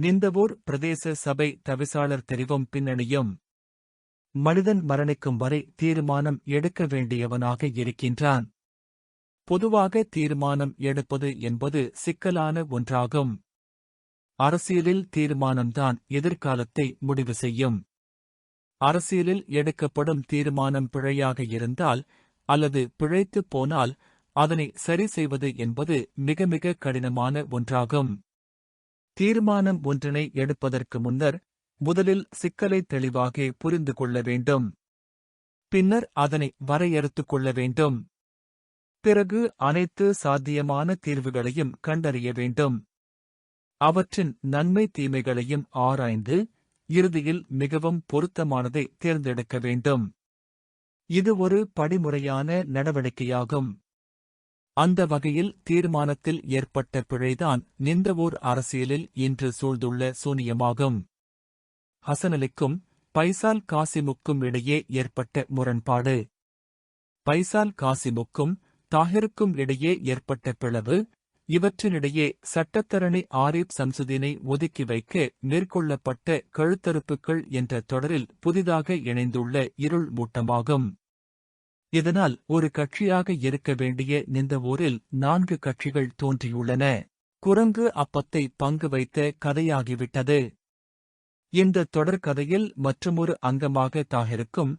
நிந்தவூர் பிரதேச சபை தவிசாளர் தெரிவும் பின்னணியும் மனிதன் மரணிக்கும் வரை தீர்மானம் எடுக்க வேண்டியவனாக இருக்கின்றான். பொதுவாக தீர்மானம் எடுப்பது என்பது சிக்கலான ஒன்றாகும். அரசியலில் தீர்மானம்தான் எதிர்காலத்தை முடிவு செய்யும். அரசியலில் எடுக்கப்படும் தீர்மானம் பிழையாக இருந்தால் அல்லது பிழைத்துப் போனால் அதனை சரி செய்வது என்பது மிக மிக கடினமான ஒன்றாகும். தீர்மானம் ஒன்றினை எடுப்பதற்கு முன்னர் முதலில் சிக்கலை தெளிவாக புரிந்து கொள்ள வேண்டும். பின்னர் அதனை வரையறுத்துக் கொள்ள வேண்டும். பிறகு அனைத்து சாத்தியமான தீர்வுகளையும் கண்டறிய வேண்டும். அவற்றின் நன்மை தீமைகளையும் ஆராய்ந்து இறுதியில் மிகவும் பொருத்தமானதை தேர்ந்தெடுக்க வேண்டும். இது ஒரு படிமுறையான நடவடிக்கையாகும். அந்த வகையில் தீர்மானத்தில் ஏற்பட்ட பிழைதான் நிந்தவூர் அரசியலில் இன்று சூழ்ந்துள்ள சூனியமாகும். ஹசனலிக்கும் பைசால் காசிமுக்கும் இடையே ஏற்பட்ட முரண்பாடு. பைசால் காசிமுக்கும் தாஹிருக்கும் இடையே ஏற்பட்ட பிளவு இவற்றினிடையே சட்டத்தரணி ஆரிப் சம்சுதீனை ஒதுக்கி வைக்க மேற்கொள்ளப்பட்ட கழுத்தறுப்புகள் என்ற தொடரில் புதிதாக இணைந்துள்ள இருள் மூட்டமாகும். இதனால் ஒரு கட்சியாக இருக்க வேண்டிய இந்த ஊரில் நான்கு கட்சிகள் தோன்றியுள்ளன. குரங்கு அப்பத்தை பங்கு வைத்த கதையாகிவிட்டது. இந்த தொடர்கதையில் மற்றுமொரு அங்கமாக தாகிருக்கும்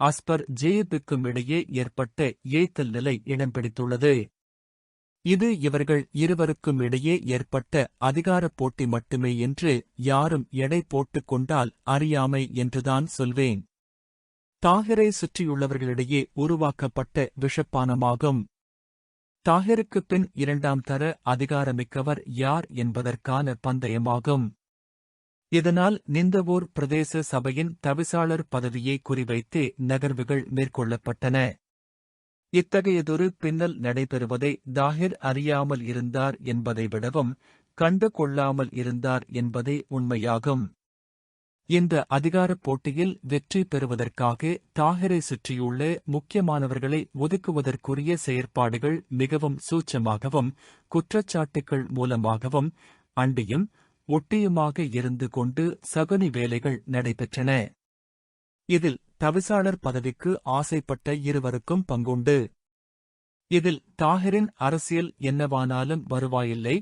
அஸ்பர் ஜேயபுக்கும் இடையே ஏற்பட்ட ஏய்த்தல் நிலை இடம் பிடித்துள்ளது. இது இவர்கள் இருவருக்கும் இடையே ஏற்பட்ட அதிகாரப் போட்டி மட்டுமே என்று யாரும் எடை போட்டுக் கொண்டால் அறியாமை என்றுதான் சொல்வேன். தாஹிரை சுற்றியுள்ளவர்களிடையே உருவாக்கப்பட்ட விஷப்பானமாகும். தாகிருக்குப் பின் இரண்டாம் தர அதிகாரமிக்கவர் யார் என்பதற்கான பந்தயமாகும். இதனால் நிந்தவூர் பிரதேச சபையின் தவிசாளர் பதவியை குறிவைத்து நகர்வுகள் மேற்கொள்ளப்பட்டன. இத்தகையதொரு பின்னல் நடைபெறுவதை தாஹிர் அறியாமல் இருந்தார் என்பதை விடவும் கண்டு கொள்ளாமல் இருந்தார் என்பதே உண்மையாகும். இந்த அதிகாரப் போட்டியில் வெற்றி பெறுவதற்காக தாஹிரை சுற்றியுள்ள முக்கியமானவர்களை ஒதுக்குவதற்குரிய செயற்பாடுகள் மிகவும் சூட்சமாகவும் குற்றச்சாட்டுகள் மூலமாகவும் அண்டியும் ஒட்டியுமாக இருந்து கொண்டு சகுனி வேலைகள் நடைபெற்றன. இதில் தவிசாளர் பதவிக்கு ஆசைப்பட்ட இருவருக்கும் பங்குண்டு. இதில் தாஹிரின் அரசியல் என்னவானாலும் வருவாயில்லை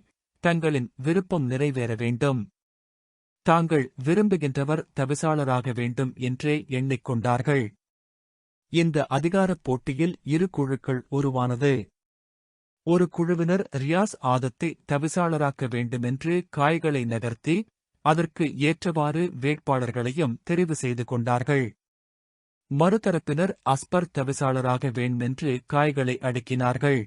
தங்களின் விருப்பம் நிறைவேற வேண்டும். தாங்கள் விரும்புகின்றவர் தவிசாளராக வேண்டும் என்றே எண்ணிக்கொண்டார்கள். இந்த அதிகாரப் போட்டியில் இரு குழுக்கள் உருவானது. ஒரு குழுவினர் ரியாஸ் ஆதத்தை தவிசாளராக்க வேண்டுமென்று காய்களை நகர்த்தி அதற்கு ஏற்றவாறு வேட்பாளர்களையும் தெரிவு செய்து கொண்டார்கள். மறுதரப்பினர் அஸ்பர் தவிசாளராக வேண்டுமென்று காய்களை அடுக்கினார்கள்.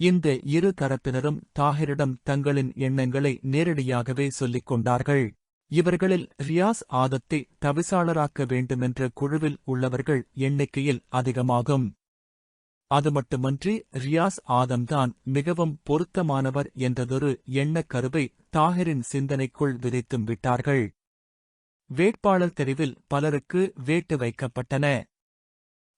இந்த இரு தரப்பினரும் தாஹிரிடம் தங்களின் எண்ணங்களை நேரடியாகவே சொல்லிக் கொண்டார்கள். இவர்களில் ரியாஸ் ஆதத்தை தவிசாளராக்க வேண்டுமென்ற குழுவில் உள்ளவர்கள் எண்ணிக்கையில் அதிகமாகும். அது மட்டுமன்றி ரியாஸ் ஆதம்தான் மிகவும் பொருத்தமானவர் என்றதொரு எண்ணக் கருவை தாஹிரின் சிந்தனைக்குள் விதைத்தும் விட்டார்கள். வேட்பாளர் தெரிவில் பலருக்கு வேட்டு வைக்கப்பட்டன.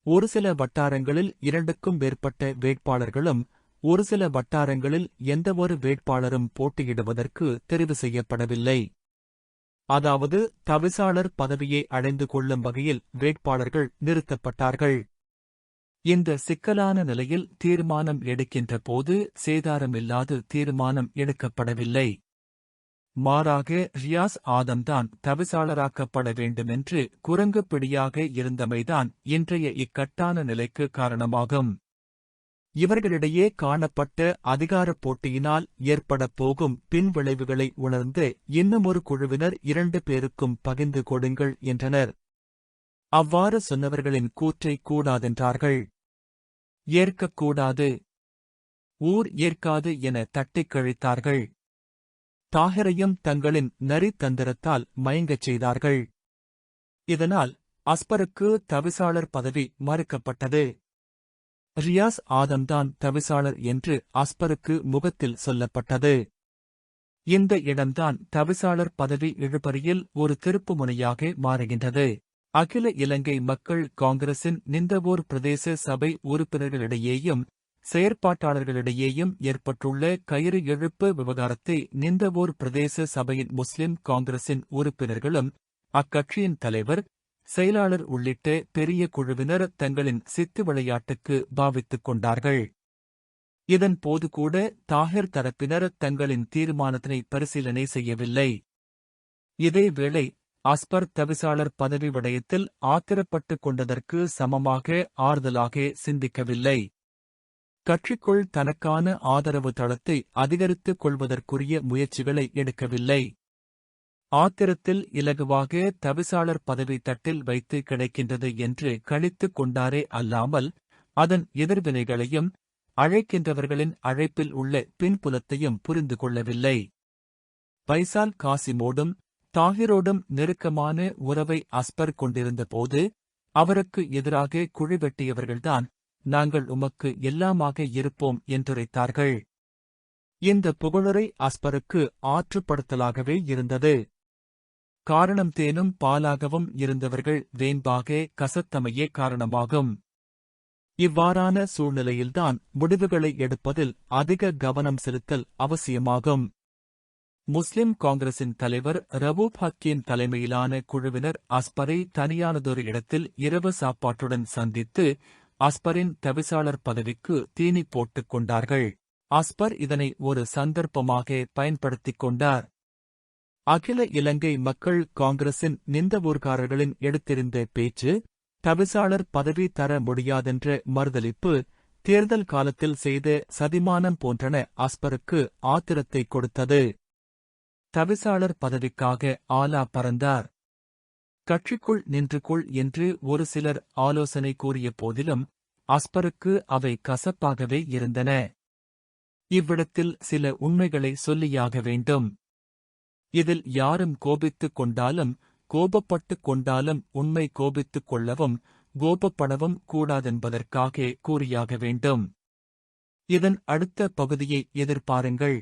ஒரு சில வட்டாரங்களில் இரண்டுக்கும் மேற்பட்ட வேட்பாளர்களும் ஒரு சில வட்டாரங்களில் எந்தவொரு வேட்பாளரும் போட்டியிடுவதற்கு தெரிவு செய்யப்படவில்லை. அதாவது தவிசாளர் பதவியை அடைந்து கொள்ளும் வகையில் வேட்பாளர்கள் நிறுத்தப்பட்டார்கள். இந்த சிக்கலான நிலையில் தீர்மானம் எடுக்கின்ற போது சேதாரமில்லாது தீர்மானம் எடுக்கப்படவில்லை. மாறாக ரியாஸ் ஆதம்தான் தவிசாளராக்கப்பட வேண்டுமென்று குரங்குப்பிடியாக இருந்தமைதான் இன்றைய இக்கட்டான நிலைக்கு காரணமாகும். இவர்களிடையே காணப்பட்ட அதிகாரப் போட்டியினால் ஏற்படப் போகும் பின்விளைவுகளை உணர்ந்து இன்னுமொரு குழுவினர் இரண்டு பேருக்கும் பகிர்ந்து கொடுங்கள் என்றனர். அவ்வாறு சொன்னவர்களின் கூற்றை கூடாதென்றார்கள். ஏற்கக்கூடாது ஊர் ஏற்காது என தட்டிக் கழித்தார்கள். தாகரையும் தங்களின் நரித்தந்திரத்தால் மயங்கச் செய்தார்கள். இதனால் அஸ்பருக்கு தவிசாளர் பதவி மறுக்கப்பட்டது. ரியாஸ் ஆதம்தான் தவிசாளர் என்று அஸ்பருக்கு முகத்தில் சொல்லப்பட்டது. இந்த இடம்தான் தவிசாளர் பதவி இழுபறியில் ஒரு திருப்புமுனையாக மாறுகின்றது. அகில இலங்கை மக்கள் காங்கிரசின் நிந்தவோர் பிரதேச சபை உறுப்பினர்களிடையேயும் செயற்பாட்டாளர்களிடையேயும் ஏற்பட்டுள்ள கயிறு இழுப்பு விவகாரத்தை நிந்தவோர் பிரதேச சபையின் முஸ்லிம் காங்கிரசின் உறுப்பினர்களும் அக்கட்சியின் தலைவர் செயலாளர் உள்ளிட்ட பெரிய குழுவினர் தங்களின் சித்து விளையாட்டுக்கு பாவித்துக் கொண்டார்கள். இதன் போது கூட தாஹிர் தரப்பினர் தங்களின் தீர்மானத்தினை பரிசீலனை செய்யவில்லை. இதேவேளை அஸ்பர் தவிசாளர் பதவி விடயத்தில் ஆத்திரப்பட்டுக் கொண்டதற்கு சமமாக ஆறுதலாக சிந்திக்கவில்லை. கட்சிக்குள் தனக்கான ஆதரவு தளத்தை அதிகரித்துக் கொள்வதற்குரிய முயற்சிகளை எடுக்கவில்லை. ஆத்திரத்தில் இலகுவாக தவிசாளர் பதவி தட்டில் வைத்து கிடைக்கின்றது என்று கழித்துக் கொண்டாரே அல்லாமல் அதன் எதிர்வினைகளையும் அழைக்கின்றவர்களின் அழைப்பில் உள்ள பின்புலத்தையும் புரிந்து கொள்ளவில்லை. பைசால் காசிமோடும் தாகிரோடும் நெருக்கமான உறவை அஸ்பர் கொண்டிருந்த போது அவருக்கு எதிராக குழிவெட்டியவர்கள்தான் நாங்கள் உமக்கு எல்லாமாக இருப்போம் என்றுரைத்தார்கள். இந்த புகழுரை அஸ்பருக்கு ஆற்றுப்படுத்தலாகவே இருந்தது. காரணம் தேனும் பாலாகவும் இருந்தவர்கள் வேண்பாக கசத்தமையே காரணமாகும். இவ்வாறான சூழ்நிலையில்தான் முடிவுகளை எடுப்பதில் அதிக கவனம் செலுத்தல் அவசியமாகும். முஸ்லிம் காங்கிரசின் தலைவர் ரவூப் ஹக்கீம் தலைமையிலான குழுவினர் அஸ்பரை தனியானதொரு இடத்தில் இரவு சாப்பாட்டுடன் சந்தித்து அஸ்பரின் தவிசாளர் பதவிக்கு தீனி போட்டுக் கொண்டார்கள். அஸ்பர் இதனை ஒரு சந்தர்ப்பமாக பயன்படுத்திக் கொண்டார். அகில இலங்கை மக்கள் காங்கிரசின் நிந்தவூர்காரர்களின் எடுத்திருந்த பேச்சு தவிசாளர் பதவி தர முடியாதென்ற மறுதளிப்பு தேர்தல் காலத்தில் செய்த சதிமானம் போன்றன அஸ்பருக்கு ஆத்திரத்தை கொடுத்தது. தவிசாளர் பதவிக்காக ஆலா பறந்தார். கட்சிக்குள் நின்று கொள் என்று ஒரு சிலர் ஆலோசனை கூறிய போதிலும் அஸ்பருக்கு அவை கசப்பாகவே இருந்தன. இவ்விடத்தில் சில உண்மைகளை சொல்லியாக வேண்டும். இதில் யாரும் கோபித்துக் கொண்டாலும் கோபப்பட்டுக் கொண்டாலும் உண்மை கோபித்துக் கொள்ளவும் கோபப்படவும் கூடாதென்பதற்காக கூறியாக வேண்டும். இதன் அடுத்த பகுதியை எதிர்பாருங்கள்.